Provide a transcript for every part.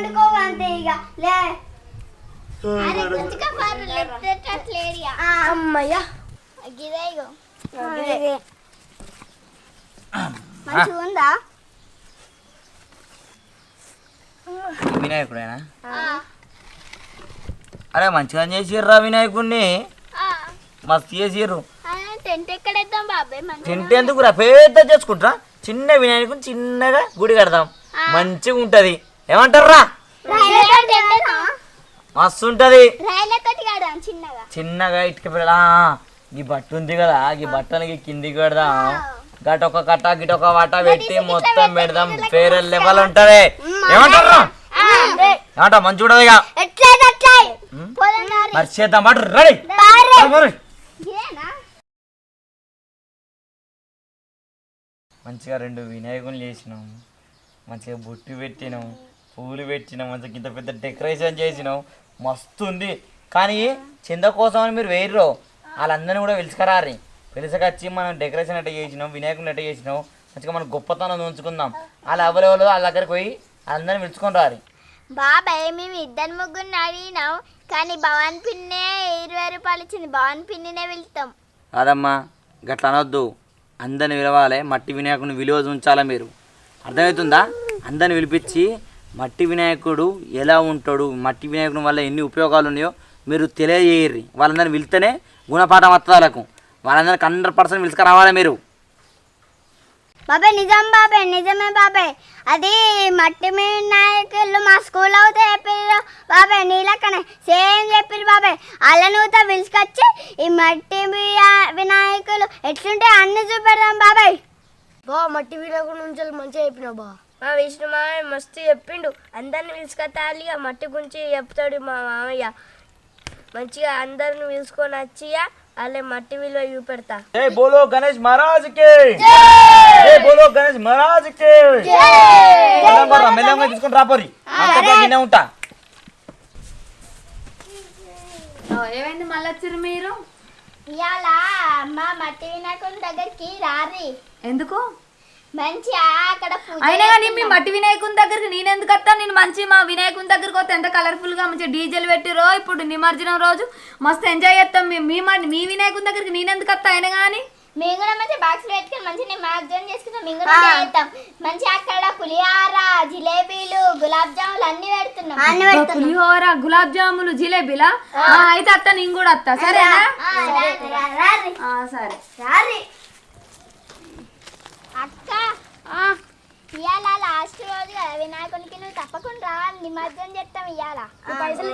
ఇక. లే. అమ్మయ్యా. మంచిగా ఉందా వినాయకుడేనా? ఆ, అరే మంచిగా చేసిర్రా వినాయకుడిని ఆ. మస్తు చేసిర్రు. టెంట్ ఎక్కడేద్దాం బాబాయ్? మంచిగా తింటే ఎందుకు రా పెద్ద చేసుకుంటారా? చిన్న వినాయకుని చిన్నగా గుడి కడదాం. మంచిగా ఉంటది ఏమంటారా? మస్తు ఉంటది చిన్నగా ఇటుక పిల్ల ఈ బట్ట ఉంది కదా ఈ బట్టలకి కిందికి పెడదాం. గటొక కట్ట గిటొక వాట పెట్టి మొత్తం పెడదాం. వేరే లెవెల్ ఉంటది. ఏమంటారు? ఏమంటా మంచి ఉంటది ఇక. మరి చేద్దాం మాట రెడీ? మంచిగా రెండు వినాయకులు చేసినాం. మంచిగా బొట్టు పెట్టినాం. పూలు పెట్టినాం మంచిగా ఇంత పెద్ద డెకరేషన్ చేసినాం మస్తు ఉంది కానీ చింద కోసం అని మీరు వేయరు వాళ్ళందరినీ కూడా పిలుచుకరారి పిలుచుకొచ్చి మనం డెకరేషన్ ఎట్ట చేసినాం వినాయకుని ఎట్ట చేసినాం మంచిగా మనం గొప్పతనం ఉంచుకుందాం. వాళ్ళు ఎవరెవరు వాళ్ళ దగ్గరికి పోయి వాళ్ళందరినీ పిలుచుకొని రారి బాబాయ్ మేము ఇద్దరు ముగ్గురిని అడిగినాం. కానీ భవన్ పిన్నే ఇరవై రూపాయలు ఇచ్చింది. భవన్ పిన్నినే వెళ్తాం కాదమ్మా గట్ల అనొద్దు. అందరిని పిలవాలి మట్టి వినాయకుని విలువ ఉంచాలా మీరు? అర్థమవుతుందా? అందరిని పిలిపించి మట్టి వినాయకుడు ఎలా ఉంటాడు? మట్టి వినాయకుడు వల్ల ఎన్ని ఉపయోగాలు ఉన్నాయో మీరు తెలియజేయర్రి. వాళ్ళందరిని పిలిస్తేనే గుణపాఠం వస్తాలకు వాళ్ళందరికి హండ్రెడ్ పర్సెంట్ పిలుచుకురావాలి మీరు. బాబాయ్ నిజం బాబాయ్ నిజమే బాబాయ్. అది మట్టి వినాయకులు మా స్కూల్ అవుతే చెప్పారు బాబాయ్ నీలక్కనే సేమ్ చెప్పారు బాబాయ్. అల్లనూతో పిలుచుకొచ్చి ఈ మట్టి వినాయకులు ఎట్లుంటే అన్ని చూపెడదాం బాబాయ్. బా మట్టి వినాయకుడి నుంచి మంచిగా చెప్పినావు బా. మా విష్ణు మామయ్య మస్తు చెప్పిండు. అందరిని పిలుచుకొత్తాలి ఇక మట్టి గురించి చెప్తాడు మా మామయ్య. మంచిగా అందరిని పిలుచుకొని వచ్చి వాళ్ళే మట్టి విలువ చూపెడతా. ఏ బోలో గణేష్ మహారాజ్కి ఏ బోలో గణేష్ మహారాజ్కి మెల్లంగా తీసుకొని రాపోరి అంతగా ఉంటా. ఏమైంది మళ్ళీ వచ్చారు మీరు? ఇవాళ మా మట్టి వినాయకుని దగ్గరికి రారి. ఎందుకు? అయినా కానీ మీ మట్టి వినాయకుని దగ్గరికి నేను ఎందుకు వస్తా నేను మంచి మా వినాయకుని దగ్గరికి వస్తే ఎంత కలర్ఫుల్గా మంచిగా డీజేలు పెట్టిరో ఇప్పుడు నిమజ్జనం రోజు. మస్తు ఎంజాయ్ చేస్తాం మీ మీ మ- మీ వినాయకుని దగ్గరికి నేను ఎందుకు వస్తా అయినా కానీ. మేము కూడా మంచిగా బాక్స్ పెట్టుకొని మంచిగా నిమజ్జనం చేసుకుంటాం. మేము కూడా చేస్తాం. మంచిగా అక్కడ పులిహార జిలేబీలు గులాబ్ జాములు అన్ని పెడుతున్నాం. అన్ని పెడతాం పులిహోర గులాబ్ జాములు జిలేబీలా? ఆ, అయితే అత్త నేను కూడా వస్తా సరేనా? సరే. అక్క ఇవాళ లాస్ట్ రోజు కదా వినాయకునికి నువ్వు తప్పకుండా రావాలి. నిమజ్జనం చేస్తాం ఇవాళ పైసలు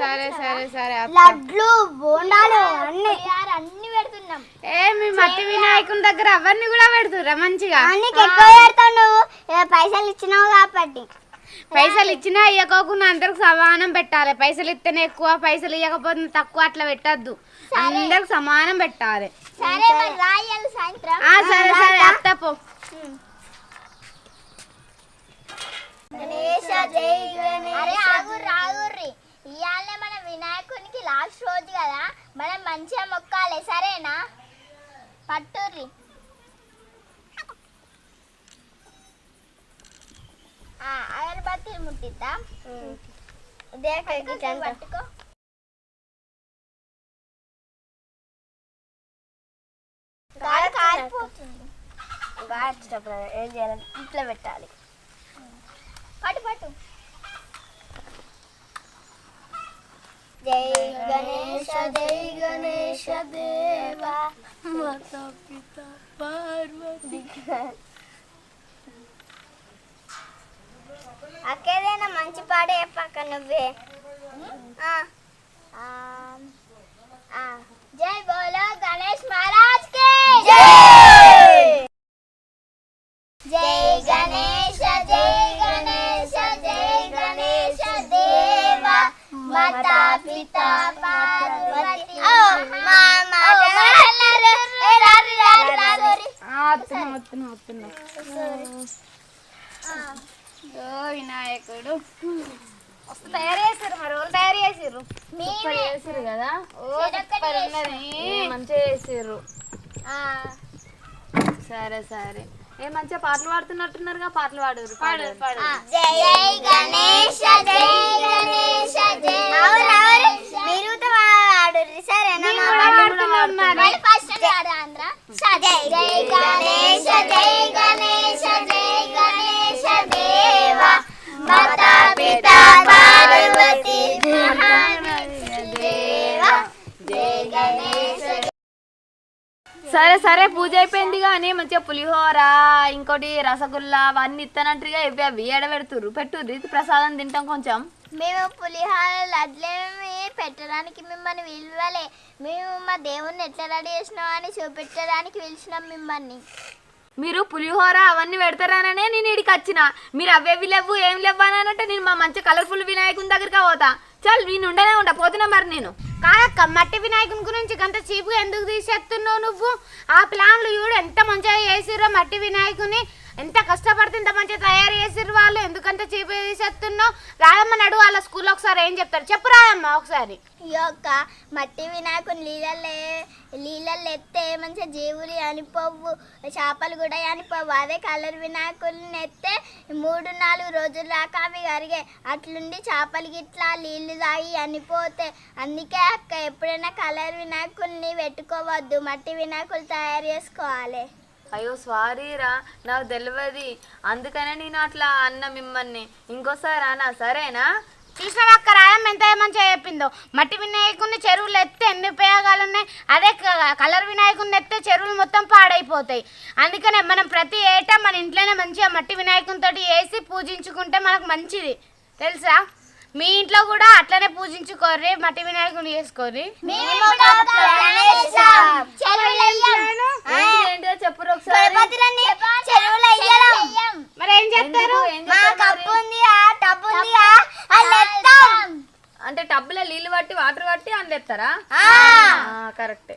సరే సరే సరే లడ్లు బోండాలు అన్ని. అన్ని పెడుతున్నాం. ఏ మీ మట్టి వినాయకుని దగ్గర అవన్నీ కూడా పెడుతురా మంచిగా? అన్ని ఎక్కువ పెడతావు నువ్వు. పైసలు ఇచ్చినావు కాబట్టి. పైసలు ఇచ్చినా ఇవ్వకోకుండా అందరికి సమానం పెట్టాలి. పైసలు ఇస్తేనే ఎక్కువ పైసలు ఇవ్వకపోతే తక్కువ అట్లా పెట్టద్దు. అందరికి సమానం పెట్టాలి. సరే మరి రాయాలి సాయంత్రం. ఆ సరే సరే అత్తపో గణేశ జై అరే ఆగుర్రి ఆగుర్రి ఇవాళ మన వినాయకునికి లాస్ట్ రోజు కదా. మనం మంచిగా మొక్కాలి సరేనా? పట్టుర్రి. ఆ, అగరబత్తి ముట్టిద్దా. పట్టుకో. ఏం చేయాలంటే ఇట్లా పెట్టాలి. పట్టు పట్టు జై గణేశ జై గణేశ దేవా. మాతా పిత పార్వతి అక్కేదైనా మంచి పాడే పక్క నువ్వే జై బోలో గణేష్ మహారాజ్కి జై రారు, రారు, రారు. ఓ వినాయకుడు. తయారు చేసారు మరి వాళ్ళు తయారు చేసారు. చేసారు కదా? ఓ సూపర్. ఉన్నది. మంచిగా చేసారు సరే సరే. ఏ మంచిగా పాటలు పాడుతున్నట్టున్నారుగా పాటలు పాడు పాడు జై జై సరే సరే పూజ అయిపోయింది కానీ మంచిగా పులిహోర ఇంకోటి రసగుల్లా అవన్నీ ఇస్తానంటారుగా ఇవి అవి ఎడబెడుతుర్రు పెట్టుర్రు ఇది ప్రసాదం తింటాం కొంచెం. మేము పులిహార లడ్లేమి పెట్టడానికి మిమ్మల్ని విలువలే మేము మా దేవుణ్ణి ఎట్లా రెడీ చేసినాం అని చూపెట్టడానికి పిలిచినాం మిమ్మల్ని. మీరు పులిహోర అవన్నీ పెడతారననే నేను ఇడికి వచ్చిన. మీరు అవేవి లేవు ఏం లేవు అని అంటే నేను మా మంచి కలర్ఫుల్ వినాయకుని దగ్గరికి పోతా. చల్ నేను ఉండనే ఉంటా పోతున్నా మరి నేను. కాదక్క మట్టి వినాయకుని గురించి గంత చీపుగా ఎందుకు తీసేస్తున్నావు నువ్వు? ఆ ప్లాన్లు చూడు ఎంత మంచిగా చేసిర్రో మట్టి వినాయకుని. ఎంత కష్టపడితే ఇంత మంచిగా తయారు చేసిర్రు వాళ్ళు? ఎందుకంత చీపుగా తీసేస్తున్నావు? రాయమ్మ నడు వాళ్ళ స్కూల్లో ఒకసారి ఏం చెప్తారు? చెప్పు రాయమ్మ ఒకసారి. ఈ యొక్క మట్టి వినాయకుని నీళ్ళల్లో నీళ్ళల్లో ఎత్తే మంచిగా జీవులు అనిపోవు చేపలు కూడా అనిపోవు అదే కలర్ వినాయకుల్ని ఎత్తే మూడు నాలుగు రోజులు దాకా అవి కరిగే. అట్లుండి చేపలు గిట్లా నీళ్ళు తాగి అనిపోతే అందుకే అక్క ఎప్పుడైనా కలర్ వినాయకుల్ని పెట్టుకోవద్దు. మట్టి వినాయకులు తయారు చేసుకోవాలి. అయ్యో సారీ రా నాకు తెలియదు అందుకనే నేను అట్లా అన్న మిమ్మల్ని. ఇంకోసారి అన్నా సరేనా? చూసిన అక్క రాయమ్మ? ఎంత మంచిగా చెప్పిందో? మట్టి వినాయకుడిని చెరువులు ఎత్తే ఎన్ని ఉపయోగాలు ఉన్నాయి? అదే కలర్ వినాయకుని ఎత్తే చెరువులు మొత్తం పాడైపోతాయి. అందుకనే మనం ప్రతి ఏటా మన ఇంట్లోనే మంచిగా మట్టి వినాయకునితోటి వేసి పూజించుకుంటే మనకు మంచిది. తెలుసా? మీ ఇంట్లో కూడా అట్లనే పూజించుకోర్రి మట్టి వినాయకుని చేసుకోర్రి. చెప్పురు ఒకసారి. మరి? ఏం చెప్తారు. అంటే టబ్బులో నీళ్ళు పట్టి వాటర్ పట్టి అందేస్తారా ఆ. కరెక్టే.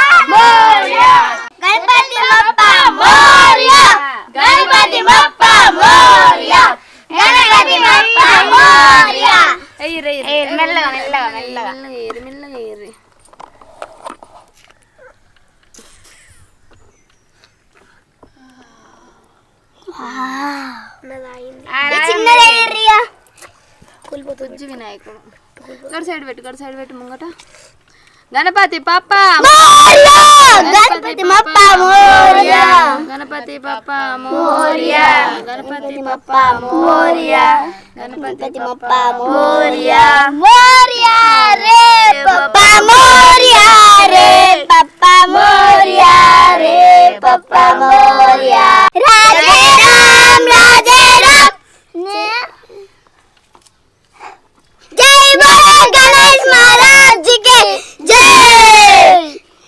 చిన్నదే ఎర్రియా. బుజ్జి వినాయకుడు గడు సైడ్ పెట్టు గడు సైడ్ పెట్టు ముంగట గణపతి పప్ప మోరియా. గణపతి బప్ప మోరియా. గణపతి పప్ప మోరియా గణపతి పప్ప మోరియా గణపతి పప్ప మోరియా మోరియా రే పప్ప మోరియా రే मोरिया रे पप्पा मोरिया राधे राम राधे राम जय बोले गणेश महाराज जी के जय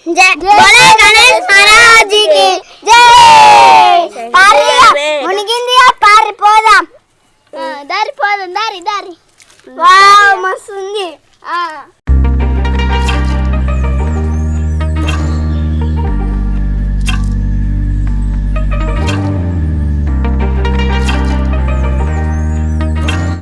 जय बोले गणेश महाराज जी के जय పారిగా మునిగింది పారిపోదాం దారి పోదాం దారి దారి వావ్ మస్తుంది ఆ